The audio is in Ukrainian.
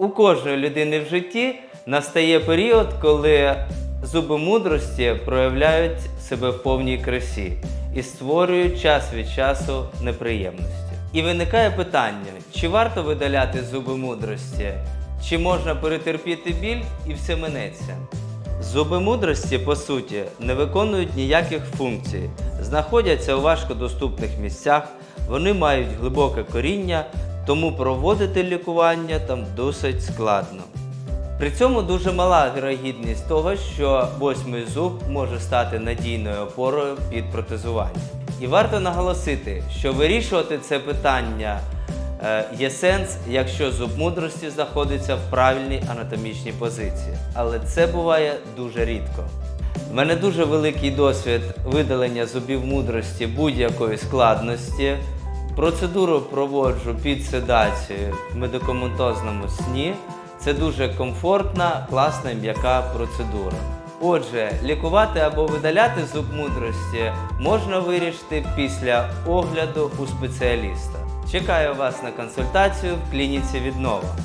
У кожної людини в житті настає період, коли зуби мудрості проявляють себе в повній красі і створюють час від часу неприємності. І виникає питання: чи варто видаляти зуби мудрості, чи можна перетерпіти біль і все минеться? Зуби мудрості, по суті, не виконують ніяких функцій, знаходяться у важкодоступних місцях, вони мають глибоке коріння, тому проводити лікування там досить складно. При цьому дуже мала вірогідність того, що восьмий зуб може стати надійною опорою під протезування. І варто наголосити, що вирішувати це питання е, є сенс, якщо зуб мудрості знаходиться в правильній анатомічній позиції. Але це буває дуже рідко. У мене дуже великий досвід видалення зубів мудрості будь-якої складності. Процедуру проводжу під седацією в медикаментозному сні. Це дуже комфортна, класна, м'яка процедура. Отже, лікувати або видаляти зуб мудрості можна вирішити після огляду у спеціаліста. Чекаю вас на консультацію в клініці віднова.